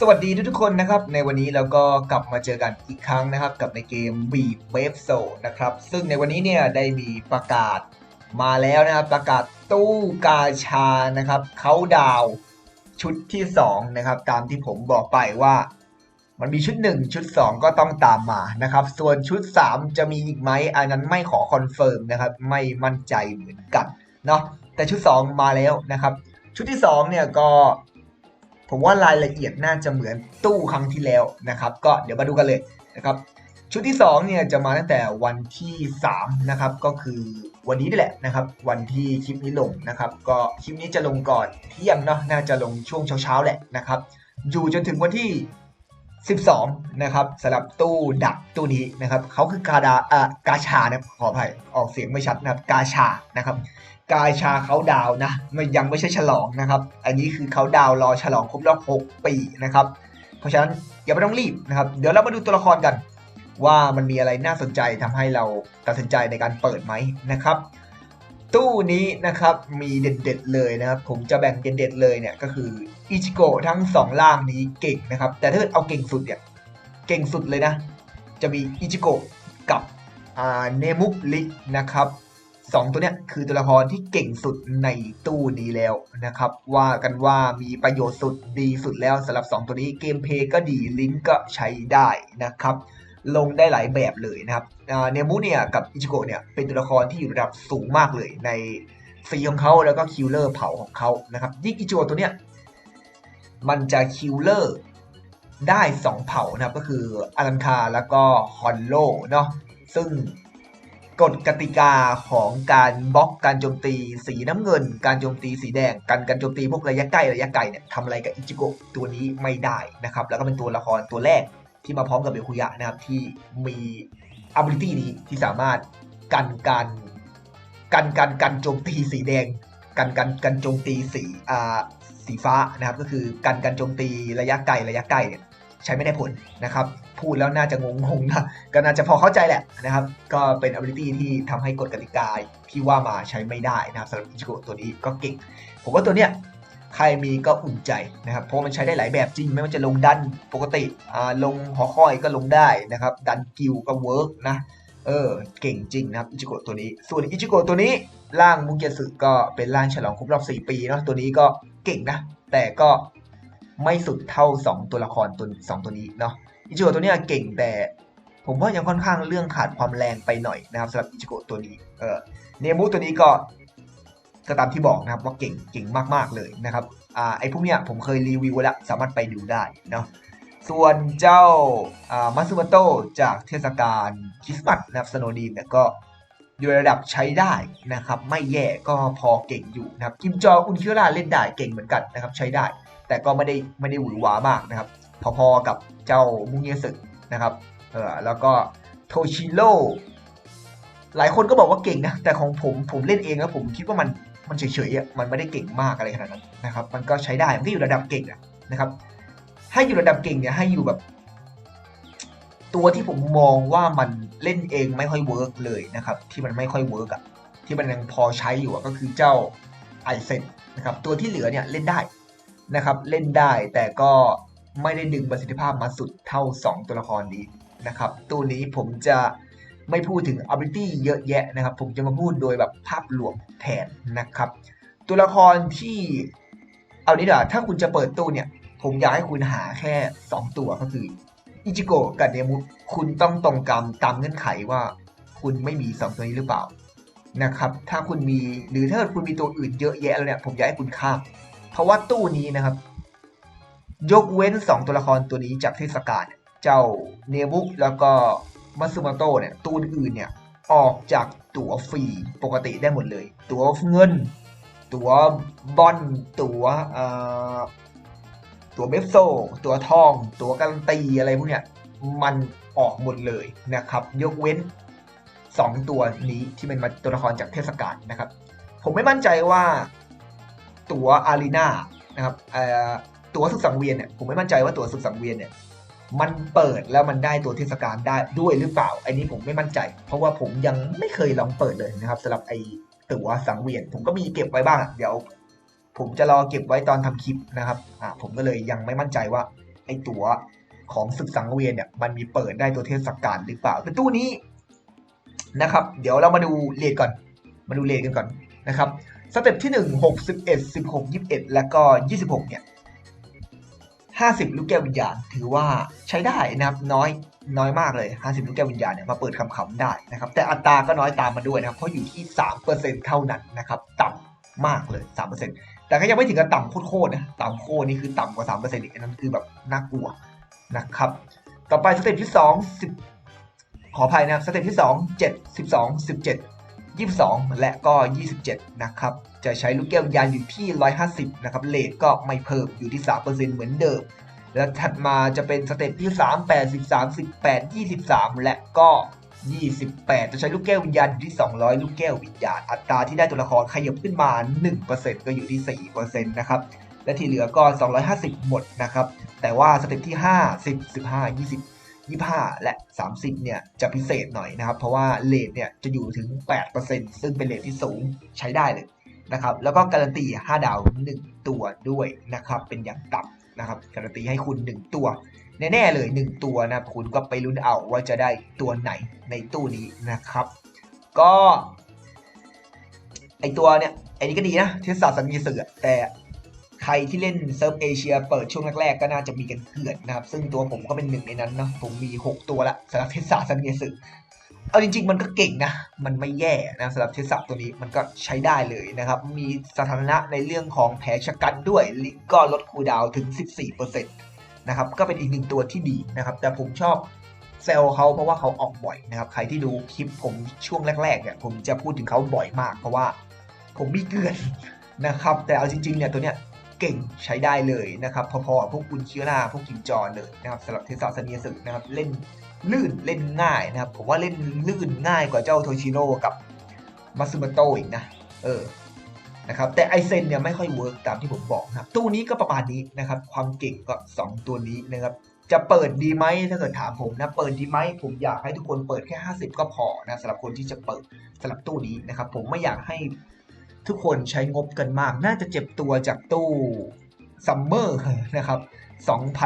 สวัสดีทุกๆคนนะครับ ในวันนี้เราก็กลับมาเจอกันอีกครั้งนะครับ กับในเกม Beat Wave s o นะครับ ซึ่งในวันนี้เนี่ยได้มีประกาศมาแล้วนะครับ ประกาศตู้กาชานะครับเขาดาวชุดที่ 2 นะครับ ตามที่ผมบอกไปว่า มันมีชุด 1 ชุด 2 ก็ต้องตามมานะครับ ส่วนชุด 3 จะมีอีกไหมอันนั้นไม่ขอคอนเฟิร์มนะครับ ไม่มั่นใจเหมือนกันเนาะแต่ชุด 2 มาแล้วนะครับ ชุดที่2เนี่ยก็ ผมว่ารายละเอียดน่าจะเหมือนตู้ครั้งที่แล้วนะครับ ก็เดี๋ยวมาดูกันเลยนะครับ ชุดที่2เนี่ยจะมาตั้งแต่วันที่3นะครับ ก็คือวันนี้นี่แหละนะครับ วันที่คลิปนี้ลงนะครับ ก็คลิปนี้จะลงก่อนเที่ยงเนาะน่าจะลงช่วงเช้าๆแหละนะครับ อยู่จนถึงวันที่ 12 นะครับสำหรับตู้ดักตู้นี้นะครับเขาคือกาดาอ่ากาชานะขออภัยออกเสียงไม่ชัดนะครับกาชานะครับ กายชาเขาดาวนะมันยังไม่ใช่ฉลองนะครับ อันนี้คือเขาดาวรอฉลองครบรอบ6ปีนะครับ เพราะฉะนั้นอย่าไปต้องรีบนะครับ เดี๋ยวเรามาดูตัวละครกัน ว่ามันมีอะไรน่าสนใจทำให้เราตัดสินใจในการเปิดไหมนะครับ ตู้นี้นะครับมีเด็ดๆเลยนะครับ ผมจะแบ่งเด็ดๆเลยเนี่ยก็คืออิจิโกะทั้ง 2 ล่างนี้เก่งนะครับ แต่ถ้าเกิดเอาเก่งสุดเนี่ยเก่งสุดเลยนะ จะมีอิจิโกะกับเนมุกลินะครับ สองตัวเนี้ยคือตัวละครที่เก่งสุดในตู้นี้แล้วนะครับ ว่ากันว่ามีประโยชน์สุดดีสุดแล้วสำหรับ 2 ตัวนี้เกมเพย์ก็ดีลิ้นก็ใช้ได้นะครับ ลงได้หลายแบบเลยนะครับเนมุเนี่ยกับอิจิโกะเนี่ยเป็นตัวละครที่อยู่ระดับสูงมากเลยในฟีของเขาแล้วก็คิลเลอร์เผาของเขานะครับยิ่งอิจิโกะตัวเนี้ยมันจะคิลเลอร์ได้ 2 เผ่านะครับก็คืออารันคาแล้วก็ฮอนโลเนาะซึ่ง กฎกติกาของการบล็อกการโจมตีสีน้ำเงิน การโจมตีสีแดง การการโจมตีพวกระยะใกล้ระยะไกลเนี่ยทำอะไรกับอิจิโกะตัวนี้ไม่ได้นะครับ แล้วก็เป็นตัวละครตัวแรกที่มาพร้อมกับเบลคุยะนะครับ ที่มี ability นี้ที่สามารถกันการกันการกันโจมตีสีแดง กันกันกันโจมตีสีอ่าสีฟ้านะครับ ก็คือกันกันโจมตีระยะไกลระยะใกล้เนี่ย ใช้ไม่ได้ผลนะครับ พูดแล้วน่าจะงงๆนะก็น่าจะพอเข้าใจแหละนะครับ ก็เป็น ability ที่ทำให้กฎกติกาที่ว่ามาใช้ไม่ได้นะครับสำหรับอิจิโกะตัวนี้ก็เก่ง ผมว่าตัวเนี้ยใครมีก็อุ่นใจนะครับ เพราะมันใช้ได้หลายแบบจริง ไม่ว่าจะลงดันปกติอ่าลงหอคอยก็ลงได้นะครับ ดันกิวก็เวิร์กนะ เออ เก่งจริงนะครับอิจิโกะตัวนี้ ส่วนอิจิโกะตัวนี้ร่างมุงเกสึก็เป็นร่างฉลองครบรอบ 4 ปีเนาะ ตัวนี้ก็เก่งนะ แต่ก็ ไม่สุดเท่า 2 ตัวละครตัวสองตัวนี้เนาะอิจิโกะตัวเนี้ยเก่งแต่ผมว่ายังค่อนข้างเรื่องขาดความแรงไปหน่อยนะครับสำหรับอิจิโกะตัวนี้เออเนมุตัวนี้ก็ก็ตามที่บอกนะครับว่าเก่งเก่งมากๆเลยนะครับอ่าไอ้พวกเนี้ยผมเคยรีวิวไว้แล้วสามารถไปดูได้เนาะส่วนเจ้าอ่ามัตสึมโตจากเทศกาลคริสต์มาสนะครับสโนดีมเนี่ยก็ อยู่ระดับใช้ได้นะครับไม่แย่ก็พอเก่งอยู่นะครับกิมจออุนคิราเล่นได้เก่งเหมือนกันนะครับใช้ได้ แต่ก็ไม่ได้ไม่ได้หวือหวามากนะครับพอๆกับเจ้ามุงเยสึนะครับเออแล้วก็โทชิโร่หลายคนก็บอกว่าเก่งนะแต่ของผมผมเล่นเองแล้วผมคิดว่ามันมันเฉยๆอะมันไม่ได้เก่งมากอะไรขนาดนั้นนะครับมันก็ใช้ได้มันก็อยู่ระดับเก่งนะครับให้อยู่ระดับเก่งเนี่ยให้อยู่แบบ ตัวที่ผมมองว่ามันเล่นเองไม่ค่อยเวิร์กเลยนะครับ ที่มันไม่ค่อยเวิร์กอะที่มันยังพอใช้อยู่ก็คือเจ้าไอเซนนะครับตัวที่เหลือเนี่ยเล่นได้นะครับ เล่นได้แต่ก็ไม่ได้ดึงประสิทธิภาพมาสุดเท่า 2 ตัวละครนี้นะครับ ตัวนี้ผมจะไม่พูดถึง ability เยอะแยะนะครับ ผมจะมาพูดโดยแบบภาพรวมแทนนะครับ ตัวละครที่เอานี้เดี๋ยวาถ้าคุณจะเปิดตู้เนี่ย ผมอยากให้คุณหาแค่ 2 ตัวก็คือ อิจิโกะกับเนมุคุณต้องตรงกรรมตามเงื่อนไขว่า คุณไม่มี2ตัวนี้หรือเปล่านะครับ ถ้าคุณมีหรือถ้าคุณมีตัวอื่นเยอะแยะแล้วเนี่ยผมอยากให้คุณข้าม เพราะว่าตู้นี้นะครับ ยกเว้น 2 ตัวละครตัวนี้จากเทศกาลเจ้าเนบุแล้วก็มัตสึมโตะเนี่ยตัวอื่นเนี่ยออกจากตั๋วฟรีปกติได้หมดเลย ตั๋วเงิน ตั๋วบอลตั๋วเอ่อ ตัวเบฟโซ ตัวทอง ตัวการันตีอะไรพวกเนี้ยมันออกหมดเลยนะครับ ยกเว้น 2 ตัวนี้ที่เป็นมาตัวละครจากเทศกาลนะครับ ผมไม่มั่นใจว่าตัวอารีนานะครับเอ่อตัวสุดสังเวียนเนี่ยผมไม่มั่นใจว่าตัวสุดสังเวียนเนี่ยมันเปิดแล้วมันได้ตัวเทศกาลได้ด้วยหรือเปล่า อันนี้ผมไม่มั่นใจ เพราะว่าผมยังไม่เคยลองเปิดเลยนะครับสำหรับไอตัวสังเวียน ผมก็มีเก็บไว้บ้าง เดี๋ยว ผมจะรอเก็บไว้ตอนทำคลิปนะครับอ่าผมก็เลยยังไม่มั่นใจว่าไอตัวของศึกสังเวียนเนี่ยมันมีเปิดได้ตัวเทศกาลหรือเปล่าแต่ตู้นี้นะครับ เดี๋ยวเรามาดูเลทก่อน มาดูเลทกันก่อนนะครับสเต็ปที่ 1 6 11 16 21 แล้วก็ 26 เนี่ย 50 ลูกแก้ววิญญาณ ถือว่าใช้ได้นะครับน้อยน้อยมากเลย 50 ลูกแก้ววิญญาณเนี่ยมาเปิดคำๆได้นะครับ แต่อัตราก็น้อยตามมาด้วยนะครับ เพราะอยู่ที่ 3%เท่านั้นนะครับ ต่ำมากเลย 3% แต่ก็ยังไม่ถึงกับต่ำโคตรนะต่ำโคตรนี่คือต่ำกว่าสามเปอร์เซ็นต์อีกนั่นคือแบบน่ากลัวนะครับ ต่อไปสเต็ปที่สองสิบขออภัยนะครับสเต็ปที่สองเจ็ดสิบสองสิบเจ็ดยี่สิบสองและก็ยี่สิบเจ็ดนะครับ จะใช้ลูกแก้วยานอยู่ที่ร้อยห้าสิบนะครับเลทก็ไม่เพิ่มอยู่ที่สามเปอร์เซ็นต์เหมือนเดิม และถัดมาจะเป็นสเต็ปที่สามแปดสิบสามสิบแปดยี่สิบสามและก็ 28 จะใช้ลูกแก้ววิญญาณอยู่ที่ 200 ลูกแก้ววิญญาณ อัตราที่ได้ตัวละครขยับขึ้นมา 1%ก็อยู่ที่ 4%นะครับและที่เหลือก็ 250 หมดนะครับ แต่ว่าสเต็ปที่ 5 10 15 20 25 และ 30 เนี่ย จะพิเศษหน่อยนะครับ เพราะว่าเลทเนี่ย จะอยู่ถึง 8%ซึ่งเป็นเลทที่สูงใช้ได้เลยนะครับ แล้วก็การันตี 5 ดาว 1 ตัวด้วยนะครับ เป็นอย่างต่ำนะครับ การันตีให้คุณ 1 ตัว แน่ๆเลย 1 ตัวนะคุณก็ไปลุ้นเอาว่าจะได้ตัวไหนในตู้นี้นะครับ ก็ไอตัวเนี่ยไอนี้ก็ดีนะเทศศาสตร์สัญญาสื่อแต่ใครที่เล่นเซิร์ฟเอเชียเปิดช่วงแรกๆก็น่าจะมีกันเกลื่อนนะครับ ซึ่งตัวผมก็เป็นหนึ่งในนั้นเนาะผมมี 6 ตัวละสำหรับเทศศาสตร์สัญญาสื่อเอาจริงๆ มันก็เก่งนะ มันไม่แย่นะสำหรับเทศศาตัวนี้มันก็ใช้ได้เลยนะครับ มีสถานะในเรื่องของแผลชะกันด้วย ลิงก็ลดคูดาวถึง 14% นะครับก็เป็นอีกหนึ่งตัวที่ดีนะครับ แต่ผมชอบเซลเขาเพราะว่าเขาออกบ่อยนะครับ ใครที่ดูคลิปผมช่วงแรกๆเนี่ยผมจะพูดถึงเขาบ่อยมาก เพราะว่าผมมีเกลื่อนนะครับ แต่เอาจริงๆเนี่ยตัวเนี้ยเก่งใช้ได้เลยนะครับ พอๆพวกอุนคิราพวกกิมจอนเลยนะครับสำหรับเทศาสเนียสึนะครับเล่นลื่นเล่นง่ายนะครับ ผมว่าเล่นลื่นง่ายกว่าเจ้าโทชิโร่กับมาซึมโตะอีกนะ เออ นะครับแต่ไอเซนเนี่ยไม่ค่อยเวิร์กตามที่ผมบอกนะครับตู้นี้ก็ประมาณนี้นะครับความเก่งก็ 2 ตัวนี้นะครับจะเปิดดีไหมถ้าเกิดถามผมนะเปิดดีไหมผมอยากให้ทุกคนเปิดแค่ 50 ก็พอนะสำหรับคนที่จะเปิดสำหรับตู้นี้นะครับผมไม่อยากให้ทุกคนใช้งบกันมาก น่าจะเจ็บตัวจากตู้ซัมเมอร์นะครับ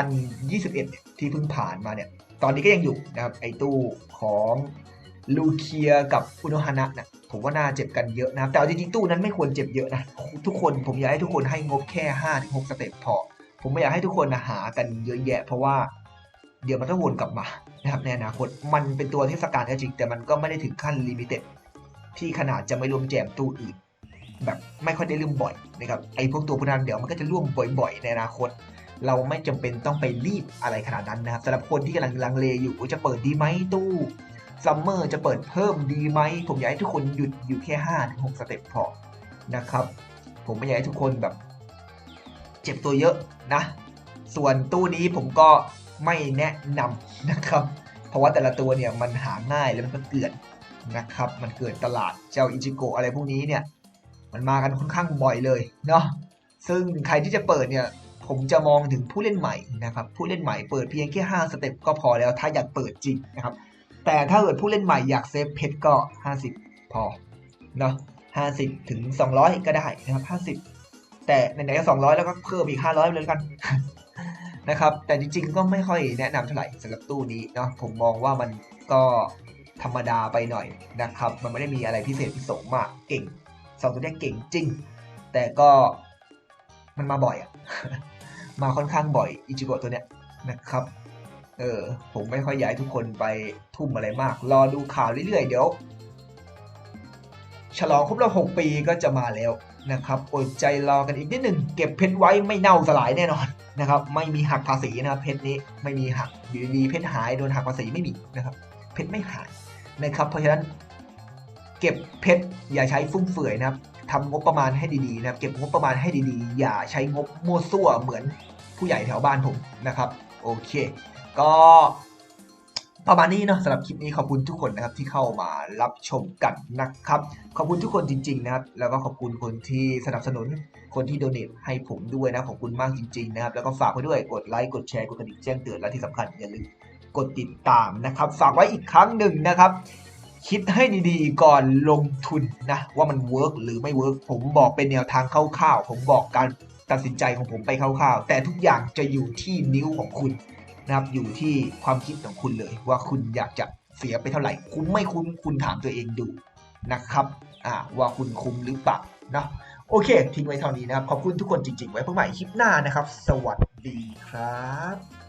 2021 ที่เพิ่งผ่านมาเนี่ย ตอนนี้ก็ยังอยู่นะครับ ไอตู้ของลูเคียกับอุโนฮานะนะ ผมว่าน่าเจ็บกันเยอะนะครับ แต่จริงๆตู้นั้นไม่ควรเจ็บเยอะนะทุกคนผมอยากให้ทุกคนให้งบแค่5-6สเต็ปพอ ผมไม่อยากให้ทุกคนหากันเยอะแยะ เพราะว่าเดี๋ยวมันต้องวนกลับมานะครับในอนาคตมันเป็นตัวเทศกาลก็จริงแต่มันก็ไม่ได้ถึงขั้นลิมิเต็ดที่ขนาดจะไม่รวมแจมตู้อื่น แบบไม่ค่อยได้ร่วมบ่อยนะครับไอ้พวกตัวพนันเดี๋ยวมันก็จะร่วมบ่อยๆ ในอนาคต เราไม่จำเป็นต้องไปรีบอะไรขนาดนั้นนะครับสำหรับคนที่กำลังลังเลอยู่จะเปิดดีไหมตู้ ซัมเมอร์จะเปิดเพิ่มดีไหม ผมอยากให้ทุกคนหยุดอยู่แค่5้าถึงหสเต็ปพอนะครับ ผมไม่อยากให้ทุกคนแบบ เจ็บตัวเยอะนะ ส่วนตู้นี้ผมก็ไม่แนะนำนะครับ เพราะว่าแต่ละตัวเนี่ยมันหาง่ายแล้วมันก็เกลื่อนนะครับ มันเกิดตลาดเจ้าอิจิโกะอะไรพวกนี้เนี่ย มันมากันค่อนข้างบ่อยเลยเนาะ ซึ่งใครที่จะเปิดเนี่ยผมจะมองถึงผู้เล่นใหม่นะครับ ผู้เล่นใหม่เปิดเพียงแค่ 5 สเต็ปก็พอแล้วถ้าอยากเปิดจริงนะครับ แต่ถ้าเกิดผู้เล่นใหม่อยากเซฟเพชรก็ 50 พอเนาะ50 ถึง 200 ก็ได้นะครับ50 แต่ไหนๆก็200 แล้วก็เพิ่มอีก 500ไปเลยกันนะครับแต่จริงๆ ก็ไม่ค่อยแนะนำเท่าไหร่สำหรับตู้นี้เนาะผมมองว่ามันก็ธรรมดาไปหน่อยนะครับ มันไม่ได้มีอะไรพิเศษพิโสมากเก่งสองตัวเนี้ยเก่งจริง แต่ก็มันมาบ่อยอะมาค่อนข้างบ่อยอิจิโกะตัวเนี้ยนะครับ เออ ผมไม่ค่อยอยากให้ทุกคนไปทุ่มอะไรมาก รอดูข่าวเรื่อยๆ เดี๋ยว ฉลองครบรอบ6ปีก็จะมาแล้วนะครับ อดใจรอกันอีกนิดหนึ่ง เก็บเพชรไว้ไม่เน่าสลายแน่นอนนะครับ ไม่มีหักภาษีนะครับ เพชรนี้ไม่มีหักอยู่ดีเพชรหายโดนหักภาษีไม่มีนะครับ เพชรไม่หายนะครับ เพราะฉะนั้น เก็บเพชรอย่าใช้ฟุ่มเฟือยนะครับทำงบประมาณให้ดีๆนะครับ เก็บงบประมาณให้ดีๆ อย่าใช้งบมั่วซั่วเหมือนผู้ใหญ่แถวบ้านผมนะครับ โอเค ก็ประมาณนี้เนาะสำหรับคลิปนี้ขอบคุณทุกคนนะครับที่เข้ามารับชมกันนะครับ ขอบคุณทุกคนจริง ๆ นะครับ แล้วก็ขอบคุณคนที่สนับสนุนคนที่โดเนทให้ผมด้วยนะขอบคุณมากจริง ๆ นะครับ แล้วก็ฝากไว้ด้วยกดไลค์กดแชร์กดกระดิ่งแจ้งเตือนและที่สำคัญอย่าลืมกดติดตามนะครับ ฝากไว้อีกครั้งหนึ่งนะครับ คิดให้ดีๆก่อนลงทุนนะ ว่ามันเวิร์กหรือไม่เวิร์กผมบอกเป็นแนวทางคร่าวๆผมบอกการตัดสินใจของผมไปคร่าวๆแต่ทุกอย่างจะอยู่ที่นิ้วของคุณ นะครับอยู่ที่ความคิดของคุณเลย ว่าคุณอยากจะเสียไปเท่าไหร่ คุ้มไม่คุ้มคุณถามตัวเองดูนะครับอ่าว่าคุณคุ้มหรือเปล่าเนาะโอเค ทิ้งไว้เท่านี้นะครับ ขอบคุณทุกคนจริงๆ ไว้พบใหม่คลิปหน้านะครับ สวัสดีครับ